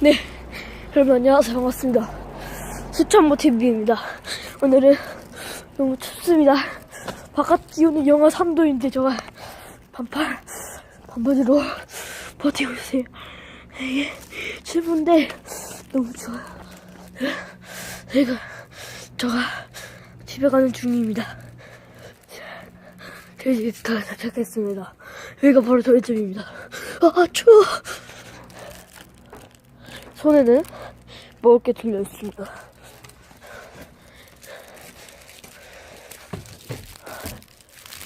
네, 여러분 안녕하세요. 반갑습니다. 수천모 TV입니다. 오늘은 너무 춥습니다. 바깥 기온은 영하 3도인데 제가 반팔, 반바지로 버티고 있어요. 이게 7분인데 너무 추워요. 제가, 제가 집에 가는 중입니다. 저희 집에 다 도착했습니다. 여기가 바로 저희 집입니다. 아, 추워! 손에는 먹을 게 들려 있습니다.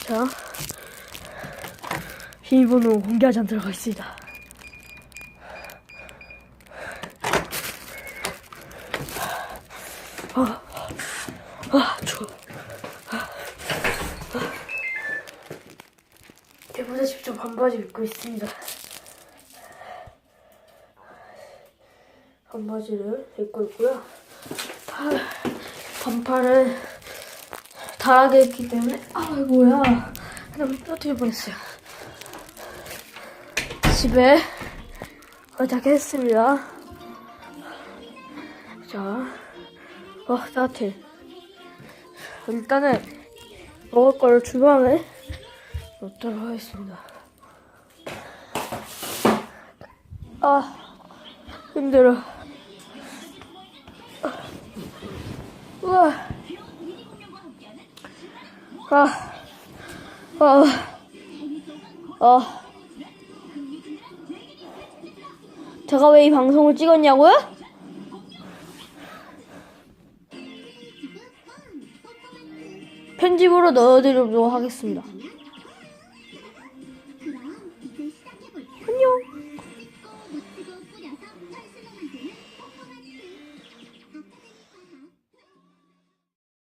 자, 비밀번호 공개하지 않도록 하겠습니다. 아, 아, 추워. 대보다시피 저 반바지 입고 있습니다. 반바지를 입고 있고요. 팔, 반팔을 달하게 입기 때문에 아이고야 그냥 떨어뜨려 버렸어요. 집에 도착했습니다. 자, 어 따뜻해. 일단은 먹을 거를 주방에 넣도록 하겠습니다. 아 힘들어. 와. 아, 아, 아. 제가 왜 이 방송을 찍었냐고요? 편집으로 넣어드리도록 하겠습니다. 안녕.